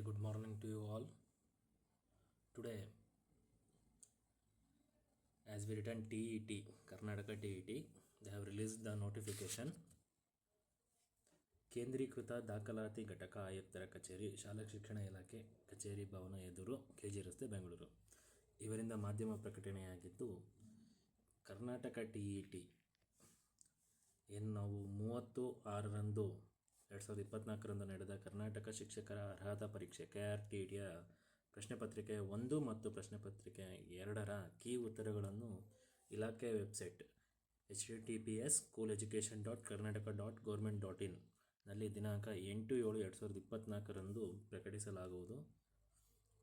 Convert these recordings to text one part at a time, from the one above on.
Very good morning to you all. Today, as we written TET, Karnataka TET, they have released the notification. ಕೇಂದ್ರೀಕೃತ ದಾಖಲಾತಿ ಘಟಕ ಆಯುಕ್ತರ ಕಚೇರಿ ಶಾಲಾ ಶಿಕ್ಷಣ ಇಲಾಖೆ ಕಚೇರಿ ಭವನ ಎದುರು ಕೆ Raste ರಸ್ತೆ ಬೆಂಗಳೂರು ಇವರಿಂದ ಮಾಧ್ಯಮ ಪ್ರಕಟಣೆಯಾಗಿದ್ದು ಕರ್ನಾಟಕ ಟಿ ಇ ಟಿ ಏನು ನಾವು ಮೂವತ್ತು ಆರರಂದು ಎರಡು ಸಾವಿರದ ಇಪ್ಪತ್ತ್ನಾಲ್ಕರಂದು ನಡೆದ ಕರ್ನಾಟಕ ಶಿಕ್ಷಕರ ಅರ್ಹತಾ ಪರೀಕ್ಷೆ, ಕೆ ಆರ್ ಟಿ ಡಿಯ ಪ್ರಶ್ನೆ ಪತ್ರಿಕೆ ಒಂದು ಮತ್ತು ಪ್ರಶ್ನೆ ಪತ್ರಿಕೆ ಎರಡರ ಕೀ ಉತ್ತರಗಳನ್ನು ಇಲಾಖೆ website H D T P S school education dot Karnataka dot government dot ಇನ್ನಲ್ಲಿ ದಿನಾಂಕ ಎಂಟು ಏಳು ಎರಡು ಸಾವಿರದ ಇಪ್ಪತ್ತ್ನಾಲ್ಕರಂದು ಪ್ರಕಟಿಸಲಾಗುವುದು.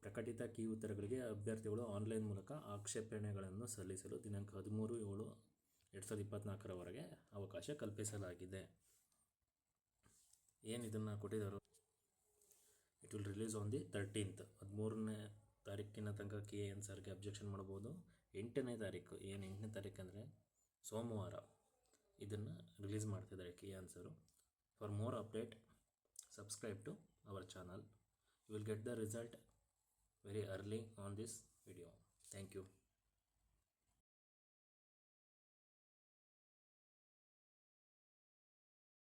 ಪ್ರಕಟಿತ ಕೀ ಉತ್ತರಗಳಿಗೆ ಅಭ್ಯರ್ಥಿಗಳು ಆನ್ಲೈನ್ ಮೂಲಕ ಆಕ್ಷೇಪಣೆಗಳನ್ನು ಸಲ್ಲಿಸಲು ದಿನಾಂಕ ಹದಿಮೂರು ಏಳು ಎರಡು ಸಾವಿರದ ಇಪ್ಪತ್ತ್ನಾಲ್ಕರವರೆಗೆ ಅವಕಾಶ ಕಲ್ಪಿಸಲಾಗಿದೆ. ಏನು ಇದನ್ನು ಕೊಟ್ಟಿದ್ದಾರೋ it will release on the thirteenth ಹದಿಮೂರನೇ ತಾರೀಕಿನ ತನಕ ಕೆ ಎನ್ ಸರ್ಗೆ ಅಬ್ಜೆಕ್ಷನ್ ಮಾಡ್ಬೋದು. ಎಂಟನೇ ತಾರೀಕು, ಏನು ಎಂಟನೇ ತಾರೀಕು ಅಂದರೆ ಸೋಮವಾರ ಇದನ್ನು ರಿಲೀಸ್ ಮಾಡ್ತಿದ್ದಾರೆ K N sir. For more update subscribe to our channel you will get the result very early on this video thank you